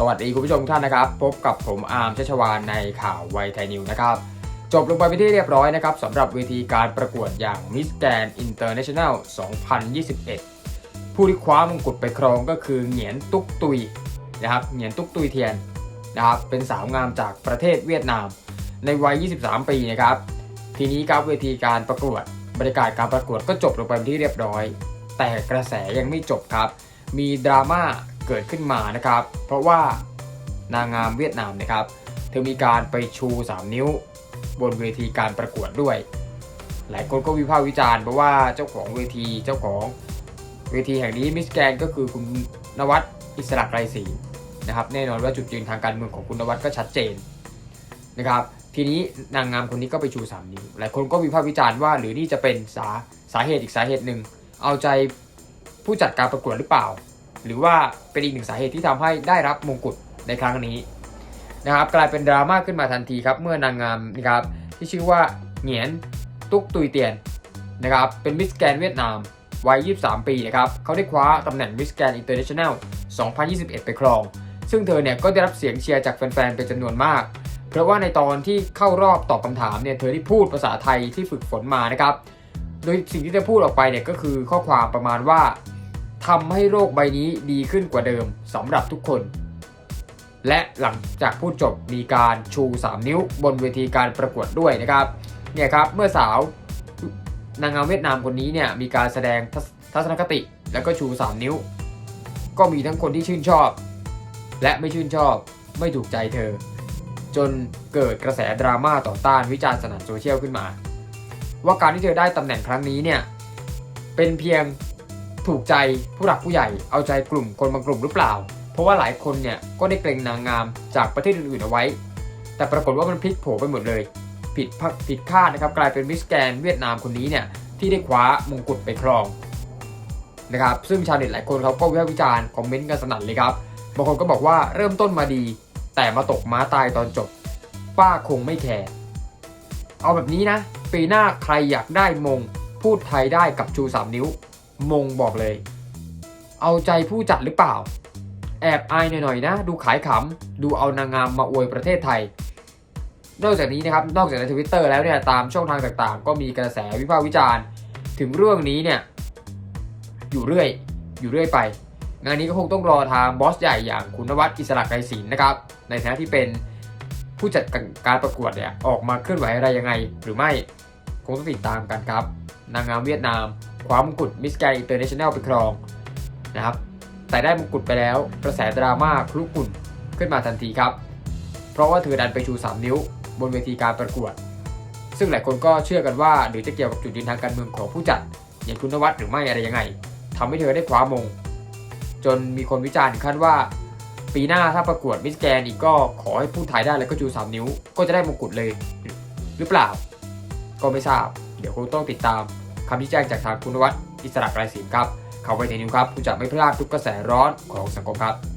สวัสดีคุณผู้ชมท่านนะครับ พบกับผมอาร์มชัชวานในข่าวไวไทยนิวนะครับ จบลงไปเป็นที่เรียบร้อยนะครับสำหรับเวทีการประกวดอย่าง Miss Grand International 2021 ผู้ที่คว้ามงกุฎไปครองก็คือเหงียนตุ๊กตุยนะครับเหงียนตุ๊กตุยเทียนนะครับเป็นสาวงามจากประเทศเวียดนาม ในวัย 23 ปีนะครับทีนี้ครับเวทีการประกวดบรรยากาศการประกวดก็จบลงไปเป็นที่เรียบร้อย แต่กระแสยังไม่จบครับ มีดราม่า เกิดขึ้นมานะครับ เพราะว่านางงามเวียดนามนะครับ เธอมีการไปชู 3 นิ้ว บนเวทีการประกวดด้วย หลายคนก็วิพากษ์วิจารณ์เพราะว่าเจ้าของเวทีเจ้าของเวทีแห่งนี้มิสแกนก็คือคุณนวัดอิสระไกรศรีนะครับแน่นอนว่าจุดยืนทางการเมืองของคุณนวัดก็ชัดเจนนะครับทีนี้นางงามคนนี้ก็ไปชู 3 นิ้ว หลายคนก็วิพากษ์วิจารณ์ว่า หรือนี่จะเป็นสาสาเหตุอีกสาเหตุหนึ่งเอาใจผู้จัดการประกวดหรือเปล่า หรือว่าเป็นอีกหนึ่งสาเหตุที่ทำให้ได้รับมงกุฎในครั้งนี้นะครับกลายเป็นดราม่าขึ้นมาทันทีครับเมื่อนางงามนะครับที่ชื่อว่าเหงียนตุกตุยเตียนนะครับเป็นมิสแกรนเวียดนามวัย 23 ปีนะครับเขาได้คว้าตำแหน่งมิสแกรนอินเตอร์เนชั่นแนล 2021 ไปครอง ซึ่งเธอเนี่ยก็ได้รับเสียงเชียร์จากแฟนๆ เป็นจำนวนมาก เพราะว่าในตอนที่เข้ารอบตอบคำถามเนี่ยเธอได้พูดภาษาไทยที่ฝึกฝนมานะครับ โดยสิ่งที่เธอพูดออกไปเนี่ยก็คือข้อความประมาณว่า ทำให้โรคใบนี้ดีขึ้นกว่าเดิมสำหรับทุกคน และหลังจากพูดจบมีการชู 3 นิ้วบนเวทีการประกวดด้วยนะครับเนี่ยครับเมื่อสาวนางงามเวียดนามคนนี้เนี่ยมีการแสดงทัศนคติแล้วก็ชู 3 นิ้ว ก็มีทั้งคนที่ชื่นชอบ และไม่ชื่นชอบไม่ถูกใจเธอ จนเกิดกระแสดราม่าต่อต้านวิจารณ์สนั่นโซเชียลขึ้นมา ว่าการที่เธอได้ตำแหน่งครั้งนี้เนี่ยเป็นเพียง ถูกใจผู้หลักผู้ใหญ่เอาใจกลุ่มคนบางกลุ่มหรือเปล่า เพราะว่าหลายคนเนี่ยก็ได้เกรงนางงามจากประเทศอื่นๆเอาไว้ แต่ปรากฏว่ามันพลิกโผไปหมดเลย ผิดพักผิดคาดนะครับกลายเป็นมิสแกนเวียดนามคนนี้เนี่ยที่ได้คว้ามงกุฎไปครองนะครับซึ่งชาวเน็ตหลายคนเขาก็วิพากษ์วิจารณ์คอมเมนต์กันสนั่นเลยครับบางคนก็บอกว่าเริ่มต้นมาดี แต่มาตกม้าตายตอนจบ ป้าคงไม่แคร์เอาแบบนี้นะ ปีหน้าใครอยากได้มง พูดไทยได้กับชู 3 นิ้ว มงบอกเลย เอาใจผู้จัดหรือเปล่า แอบอายหน่อยๆนะ ดูขายขำ ดูเอานางงามมาอวยประเทศไทย นอกจากนี้นะครับ นอกจากในทวิตเตอร์แล้วเนี่ยตามช่องทางต่างๆ ก็มีกระแสวิพากษ์วิจารณ์ ถึงเรื่องนี้เนี่ย อยู่เรื่อย อยู่เรื่อยไป งานนี้ก็คงต้องรอทางบอสใหญ่อย่างคุณนวัดอิสระไกรศิลป์นะครับ ในฐานะที่เป็นผู้จัดการประกวดเนี่ยออกมาเคลื่อนไหวอะไรยังไง หรือไม่คงต้องติดตามกันครับ นางงามเวียดนามคว้ามงกุฎมิสแกรนอินเตอร์เนชั่นแนลไปครองนะครับ แต่ได้มงกุฎไปแล้วกระแสดราม่าคลุกุ่นขึ้นมาทันทีครับ เพราะว่าเธอดันไปชู 3 นิ้ว บนเวทีการประกวด ซึ่งหลายคนก็เชื่อกันว่าหรือจะเกี่ยวกับจุดยืนทางการเมืองของผู้จัด อย่างคุณนวัดหรือไม่อะไรยังไงทำให้เธอได้คว้ามง จนมีคนวิจารณ์ถึงขั้นว่า ปีหน้าถ้าประกวดมิสแกรนอีกก็ขอให้พูดไทยได้แล้วก็ชู 3 นิ้ว ก็จะได้มงกุฎเลย หรือเปล่า ก็ไม่ทราบ เดี๋ยวคงต้องติดตาม คำชี้แจงจากทางคุณวัฒน์อิสระไกรศิลป์ครับ เขาไปเทนิวครับ คุณจะไม่พลาดทุกกระแสร้อนของสังคมครับ